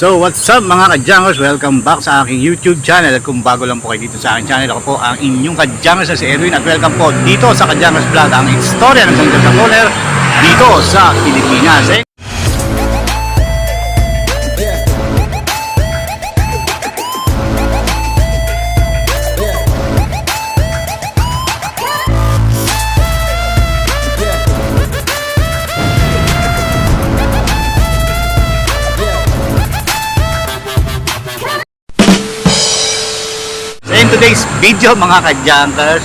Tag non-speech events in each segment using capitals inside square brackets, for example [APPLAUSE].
So what's up mga kadyangers? Welcome back sa aking YouTube channel At kung bago lang po kayo dito sa aking channel Ako po ang inyong kadyangers na si Erwin At welcome po dito sa Kadyangers Vlog Ang istorya ng Sanggol sa Dito sa Pilipinas eh? Video mga kadyangers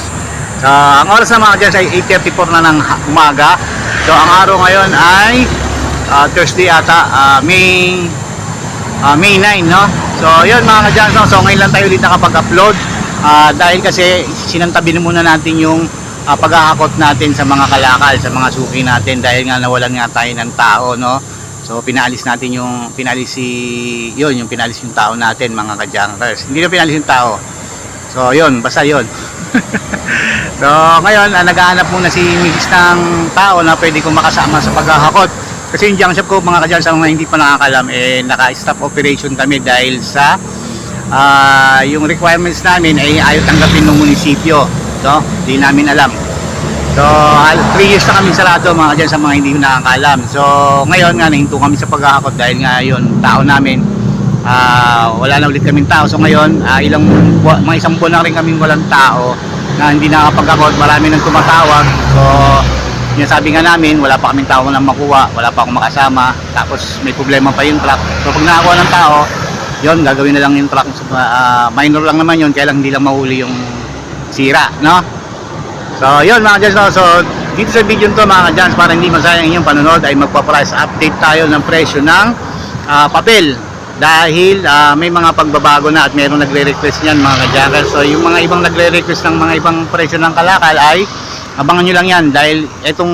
so, Ang oras na mga kadyangers ay 8.34 na ng umaga So ang araw ngayon ay ah, Thursday ata ah, May ah, May 9 no So yun mga kadyangers no? So ngayon lang tayo ulit nakapag-upload Ah, Dahil kasi sinantabi na muna natin yung ah, pag-aakot natin sa mga kalakal Sa mga suki natin Dahil nga nawalan nga tayo ng tao no So pinalis natin yung pinalis si yun yung pinalis yung tao natin mga kadyangers. Hindi na pinalis yung tao. So, yun, basta yun. [LAUGHS] so, ngayon, ah, naghahanap muna si Mrs. ng tao na pwede kong makasama sa paghahakot. Kasi yung junk shop ko, mga kadyan, sa mga hindi pa nakakalam, eh, naka-stop operation kami dahil sa ah, yung requirements namin ay ayaw tanggapin ng munisipyo. So, di namin alam. So, 3 years na kami sarado mga kadyan sa mga hindi nakakalam. So, ngayon nga, nahinto kami sa paghahakot dahil nga yun, tao namin, Ah, wala na ulit kaming tao. So ngayon, ah, ilang mga isang buwan na rin kaming walang tao na hindi nakakapag-akot. Marami nang tumatawag. So, yung sabi nga namin, wala pa kaming tao na makuha, wala pa akong makasama. Tapos may problema pa yung truck. So pag nakakuha ng tao, yun, gagawin na lang yung truck. Ah, minor lang naman yun, kaya lang hindi lang mahuli yung sira, no? So, yun mga Jans, so dito sa video to mga Jans, para hindi masayang inyong panonood ay magpa-price update tayo ng presyo ng ah, papel dahil ah, may mga pagbabago na at mayroong nagre-request niyan mga kajakers. So yung mga ibang nagre-request ng mga ibang presyo ng kalakal ay abangan nyo lang yan. Dahil itong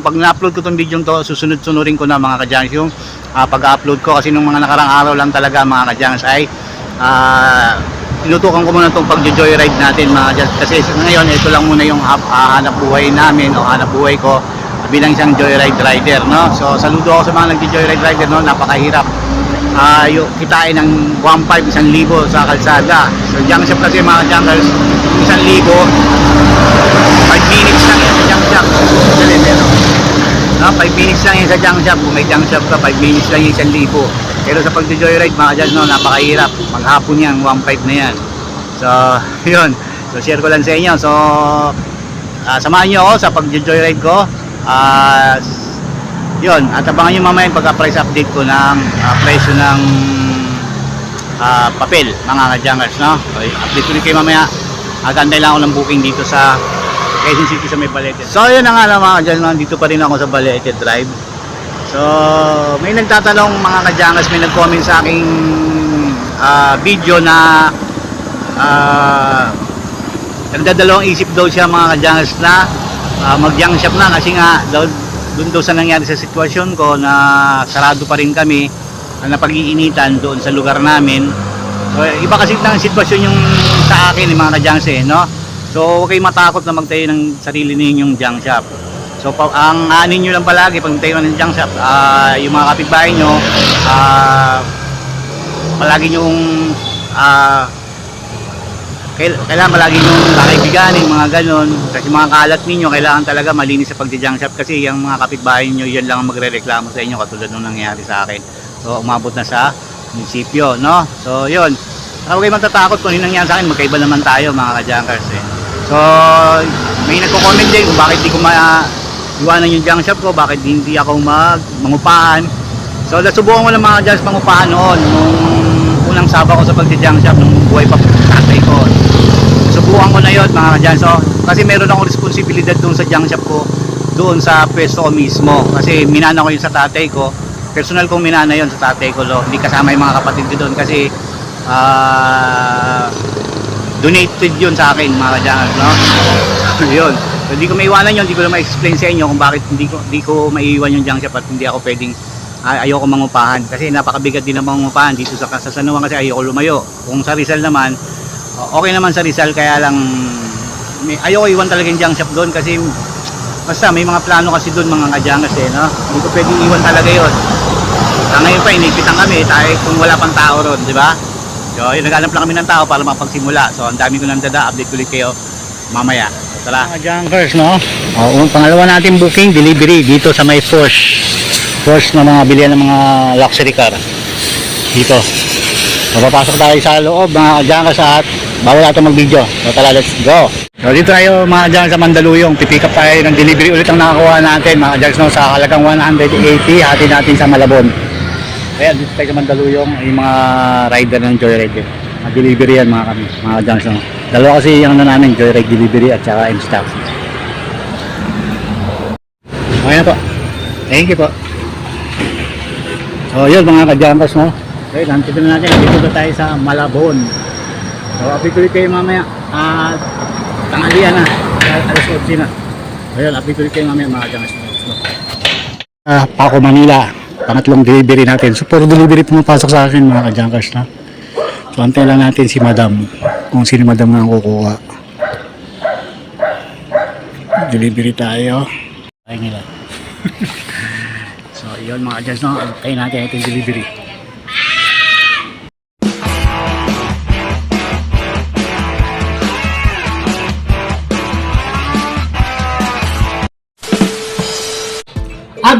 pag na-upload ko itong video to susunod-sunurin ko na mga kajakers yung ah, pag-upload ko. Kasi nung mga nakarang araw lang talaga mga kajakers ay tinutukan ko muna itong pag-joyride natin mga kajakers kasi ngayon ito lang muna yung ah, hanap buhay namin o hanap buhay ko bilang isang joyride rider no? So saludo ako sa mga nagjo-joyride rider no? Napakahirap uh, yung kitain ng 1.5 isang libo sa kalsada. So junk shop kasi mga junkers isang libo. 5 minutes lang yan sa junk shop. Dali pero no, 5 minutes lang yan sa junk shop. Kung may junk shop ka 5 minutes lang yan isang libo. Pero sa pagjo-joyride mga junk no napakahirap. Maghapon yan 1.5 na yan. So [LAUGHS] yun. So share ko lang sa inyo. So ah, samahan nyo ako sa pagjo-joyride ko. Ah yun, at abangan nyo mamaya yung pagka-price update ko ng ah, presyo ng ah, papel, mga ka-jungers, no? So, update ko rin kayo mamaya. Agantay lang ako ng booking dito sa Quezon City sa may Balete. So, yun na nga lang mga ka-jungers, dito pa rin ako sa Balete Drive. So, may nagtatanong mga ka-jungers, may nag-comment sa aking ah, video na ah, nagdadalawang isip daw siya mga ka-jungers na ah, mag-junk shop na kasi nga daw doon daw sa nangyari sa sitwasyon ko na sarado pa rin kami na napag-iinitan doon sa lugar namin. So, iba kasi ng sitwasyon yung sa akin yung mga ka-junks eh no? So huwag kayong matakot na magtayo ng sarili ninyong junk shop so pa, ang aanin nyo lang palagi pag tayo ng junk shop ah, yung mga kapitbahay nyo ah, palagi nyong kail- kailangan palagi nyo kakaibiganin, mga ganon. Kasi mga kalat ninyo, kailangan talaga malinis sa pagdi-junk shop kasi yung mga kapitbahay nyo, yan lang ang magre-reklamo sa inyo katulad nung nangyari sa akin. So, umabot na sa munisipyo, no? So, yun. Huwag kayo matatakot kung ano nangyari sa akin, magkaiba naman tayo mga ka-junkers eh. So, may nagko-comment din kung bakit di ko ma-iwanan yung junk shop ko, bakit hindi ako mag mangupahan. So, nasubukan ko ng mga junkers mangupahan noon, nung unang saba ko sa pagdi-junk shop, nung buhay pa tatay ko. Yun mga kadyan. So, kasi meron akong responsibilidad doon sa junk shop ko, doon sa pwesto ko mismo. Kasi minana ko yun sa tatay ko. Personal kong minana yun sa tatay ko. Lo. Hindi kasama yung mga kapatid ko doon kasi ah donated yun sa akin mga kadyan. No? [LAUGHS] yun. Hindi ko maiwanan yun. Hindi ko na ma-explain sa inyo kung bakit hindi ko, hindi ko maiiwan yung junk shop at hindi ako pwedeng ay ayoko mangupahan kasi napakabigat din ng mangupahan dito sa Kasasanuan kasi ayoko lumayo kung sa Rizal naman okay naman sa Rizal kaya lang may, ayoko iwan talaga yung junk shop doon kasi basta may mga plano kasi doon mga kajangas eh no? hindi ko pwedeng iwan talaga yon Sa ngayon pa, inipitan kami tayo kung wala pang tao ron, di ba? So, yun, naghanap lang kami ng tao para mapagsimula. So, ang dami ko nang dada, update ko ulit kayo mamaya. Tara. Mga junkers, no? Oo, pangalawa natin booking, delivery dito sa may Porsche. Porsche na mga bilihan ng mga luxury car. Dito. So, papasok tayo sa loob, mga junkers at bawal natin mag-video. So, tara, let's go. So, dito tayo mga junkers sa Mandaluyong. Pipick up tayo ng delivery ulit ang nakakuha natin, mga junkers, no? Sa halagang 180, hati natin sa Malabon. Ayan, dito tayo sa Mandaluyong, yung mga rider ng Joyride. Mga delivery yan mga kami, mga Johnson. Dalawa kasi yung ano namin, Joyride Delivery at saka MC Taxi. Okay na po. Thank you po. So yun mga ka-jumpers no. Okay, nandito na natin. Dito na tayo sa Malabon. So update ulit kayo mamaya. At tanghalian na. Alas 8 na. Ayun, update ulit kayo mamaya mga jumpers. Ah, Paco Manila. Pangatlong delivery natin. So, puro delivery pumapasok sa akin mga ka-junkers na. So, antayin lang natin si Madam. Kung sino Madam na ang kukuha. Delivery tayo. Ay nila. [LAUGHS] so, yun mga ka-junkers na. Antayin natin ito yung delivery.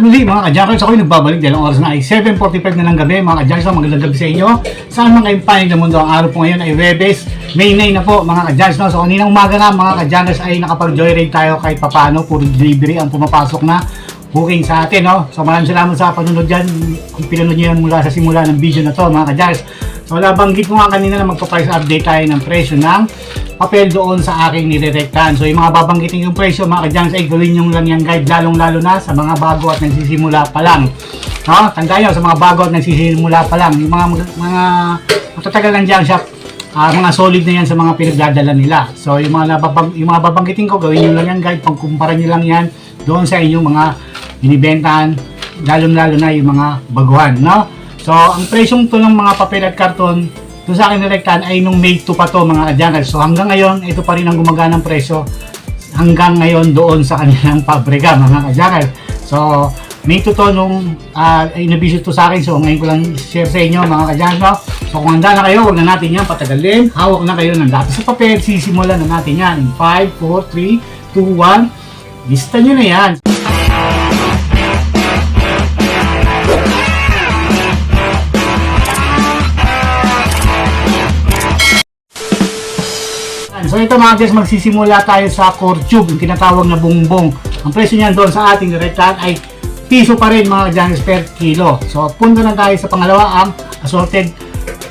At muli mga ka-Jackers, ako'y nagbabalik dahil ang oras na ay 7.45 na ng gabi. Mga ka-Jackers, magandang gabi sa inyo. Saan man kayong ng mundo, ang araw po ngayon ay Webes, May 9 na po mga ka-Jackers. No? So kaninang umaga nga mga ka-Jackers ay nakapag-joyride tayo kahit papano, puro delivery ang pumapasok na booking sa atin. No? So maraming salamat sa panunod dyan. Kung pinanood nyo yan mula sa simula ng video na to mga ka-Jackers. So nabanggit ko nga kanina na magpa-price update tayo ng presyo ng papel doon sa aking nirerektahan. So yung mga babanggitin yung presyo mga ka-Junks ay gawin nyo lang yung guide lalong lalo na sa mga bago at nagsisimula pa lang. No? Tandaan nyo sa mga bago at nagsisimula pa lang. Yung mga mga matatagal ng junk shop, ah, mga solid na yan sa mga pinagdadala nila. So yung mga, nababang, yung mga babanggitin ko, gawin nyo lang yung guide, pangkumpara nyo lang yan doon sa inyong mga binibentahan, lalong-lalo na yung mga baguhan. No? So, ang presyong to ng mga papel at karton, doon sa akin nirektahan ay nung May 2 pa to mga adyankers. So hanggang ngayon, ito pa rin ang gumaganang presyo hanggang ngayon doon sa kanilang pabrika mga adyankers. So, May 2 to nung uh, inabisit to sa akin. So ngayon ko lang share sa inyo mga kadyankers. No? So kung handa na kayo, huwag na natin yan patagalin. Hawak na kayo ng dati sa papel. Sisimulan na natin yan. In 5, 4, 3, 2, 1. Lista nyo na yan. So ito mga guys, magsisimula tayo sa core tube, yung tinatawag na bungbong. Ang presyo niyan doon sa ating direktahan ay piso pa rin mga guys per kilo. So punta na tayo sa pangalawa, ang assorted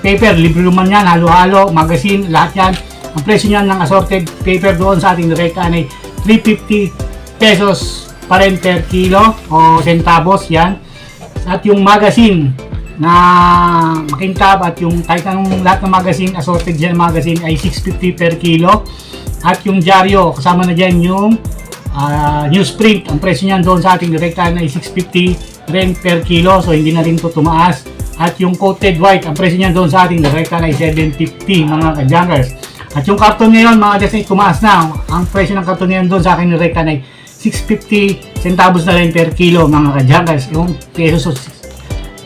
paper. Libre naman yan, halo-halo, magazine, lahat yan. Ang presyo niyan ng assorted paper doon sa ating direktahan ay 350 pesos pa rin per kilo o centavos yan. At yung magazine na makintab at yung kahit anong lahat ng magazine, assorted dyan magazine ay 650 per kilo. At yung dyaryo, kasama na dyan yung uh, newsprint. Ang presyo niyan doon sa ating direktahan ay 650 rin per kilo. So hindi na rin to tumaas. At yung coated white, ang presyo niyan doon sa ating direktahan ay 750 mga ka-junkers. At yung karton ngayon mga just ay tumaas na. Ang presyo ng karton ngayon doon sa aking direktahan ay 650 centavos na rin per kilo mga ka-junkers. Yung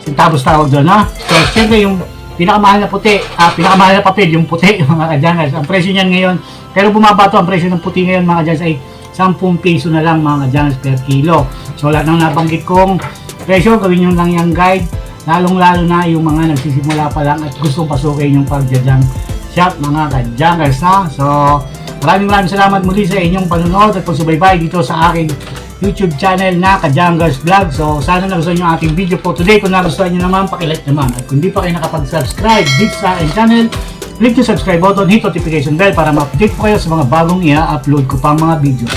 pesos centavos tawag doon, no? So, siyempre yung pinakamahal na puti, ah, pinakamahal na papel, yung puti, [LAUGHS] mga kadyangers. Ang presyo niyan ngayon, pero bumaba to, ang presyo ng puti ngayon, mga kadyangers, ay 10 piso na lang, mga kadyangers, per kilo. So, lahat ng nabanggit kong presyo, gawin nyo lang yung guide, lalong-lalo na yung mga nagsisimula pa lang at gustong pasukin yung pagjadyang shop, mga kadyangers, ha? So, maraming maraming salamat muli sa inyong panonood at pagsubaybay dito sa aking YouTube channel na Kajangers Vlog. So, sana nagustuhan nyo ang ating video po today. Kung nagustuhan nyo naman, pakilike naman. At kung di pa kayo nakapag-subscribe dito sa aking channel, click yung subscribe button, hit notification bell para ma-update po kayo sa mga bagong i-upload ko pang mga video.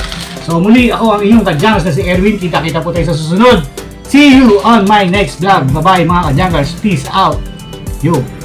So, muli ako ang inyong Kajangers na si Erwin. Kita-kita po tayo sa susunod. See you on my next vlog. Bye-bye mga Kajangers. Peace out. Yo.